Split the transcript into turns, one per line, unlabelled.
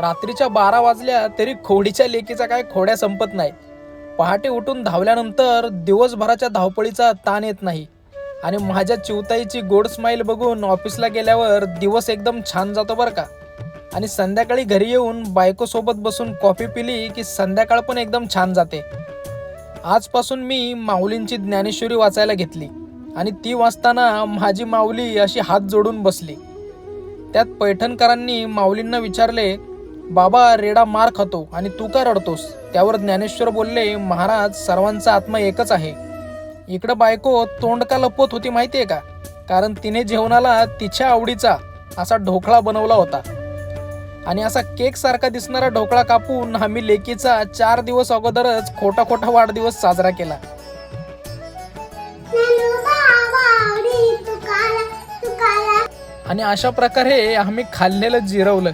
रात्रीच्या बारा वाजल्या तरी खोडीच्या लेकीचा काय खोड्या संपत नाही. पहाटे उठून धावल्यानंतर दिवसभराच्या धावपळीचा ताण येत नाही. आणि माझ्या चिवताईची गोड स्माईल बघून ऑफिसला गेल्यावर दिवस एकदम छान जातो बरं का. आणि संध्याकाळी घरी येऊन बायकोसोबत बसून कॉफी पिली की संध्याकाळ पण एकदम छान जाते. आजपासून मी माऊलींची ज्ञानेश्वरी वाचायला घेतली आणि ती वाचताना माझी माऊली अशी हात जोडून बसली. त्यात पैठणकरांनी माऊलींना विचारले बाबा रेडा मार खातो आणि तू का रडतोस? त्यावर ज्ञानेश्वर बोलले महाराज सर्वांचा आत्मा एकच आहे. इकडं बायको तोंड का लपवत होती माहितीये का? कारण तिने जेवणाला तिच्या आवडीचा असा ढोकळा बनवला होता. आणि असा केक सारखा दिसणारा ढोकळा कापून आम्ही लेकीचा चार दिवस अगोदरच खोटा खोटा वाढदिवस साजरा केला. आणि अशा प्रकारे आम्ही खाल्लेलं जिरवलं.